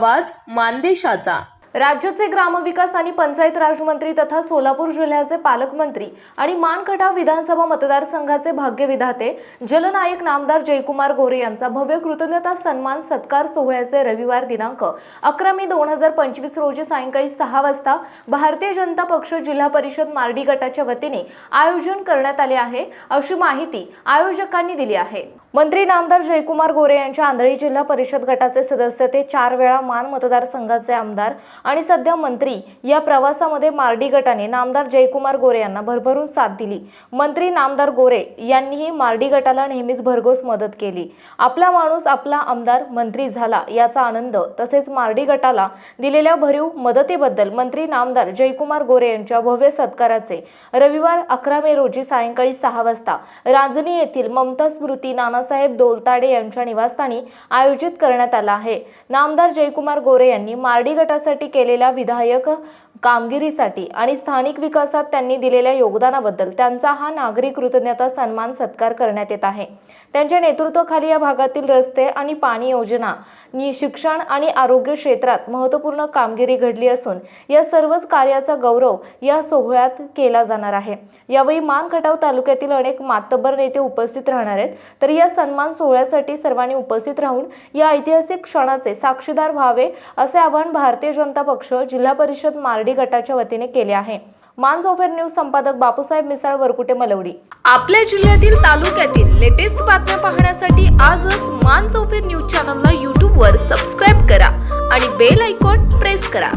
आवाज मानदेशाचा. राज्याचे ग्रामविकास आणि पंचायत राज मंत्री तथा सोलापूर जिल्ह्याचे पालकमंत्री आणि मानखटाव विधानसभा मतदारसंघाचे भाग्यविधाते जलनायक नामदार जयकुमार गोरे यांचा भव्य कृतज्ञता सन्मान सत्कार सोहळ्याचे रविवार दिनांक अकरा मे दोन हजार पंचवीस रोजी सायंकाळी सहा वाजता भारतीय जनता पक्ष जिल्हा परिषद मार्डी गटाच्या वतीने आयोजन करण्यात आले आहे अशी माहिती आयोजकांनी दिली आहे. मंत्री नामदार जयकुमार गोरे यांच्या आंधळी जिल्हा परिषद गटाचे सदस्य ते चार वेळा मान मतदारसंघाचे आमदार आणि सध्या मंत्री या प्रवासामध्ये मार्डी गटाने नामदार जयकुमार गोरे यांना भरभरून साथ दिली. मंत्री नामदार गोरे यांनीही मार्डी गटाला नेहमीच भरघोस मदत केली. आपला माणूस आपला आमदार मंत्री झाला याचा आनंद तसेच मार्डी गटाला दिलेल्या भरीव मदतीबद्दल मंत्री नामदार जयकुमार गोरे यांच्या भव्य सत्काराचे रविवार अकरा मे रोजी सायंकाळी सहा वाजता रांजणी येथील ममता स्मृती नानासाहेब दोलताडे यांच्या निवासस्थानी आयोजित करण्यात आला आहे. नामदार जयकुमार गोरे यांनी मार्डी गटासाठी केलेला विधायक कामगिरीसाठी आणि स्थानिक विकासात त्यांनी दिलेल्या योगदानाबद्दल त्यांचा हा नागरिक कृतज्ञता सन्मान सत्कार करण्यात येत आहे. त्यांच्या नेतृत्वाखाली या भागातील रस्ते आणि पाणी योजना नि शिक्षण आणि आरोग्य क्षेत्रात महत्त्वपूर्ण कामगिरी घडली असून या सर्वच कार्याचा गौरव या सोहळ्यात केला जाणार आहे. यावेळी मान खटाव तालुक्यातील अनेक मातब्बर नेते उपस्थित राहणार आहेत. तर या सन्मान सोहळ्यासाठी सर्वांनी उपस्थित राहून या ऐतिहासिक क्षणाचे साक्षीदार व्हावे असे आवाहन भारतीय जनता पक्ष जिल्हा परिषद मार्डी गटाच्या वतीने केले आहे. मान सोफेर न्यूज संपादक बापूसाहेब मिसाळ वरकुटे मलवडी. आपल्या जिल्ह्यातील तालुक्यातील लेटेस्ट बातम्या पाहण्यासाठी आजच मान चौफेर न्यूज चॅनलला यूट्यूबवर सबस्क्राईब करा आणि बेल आयकॉन प्रेस करा.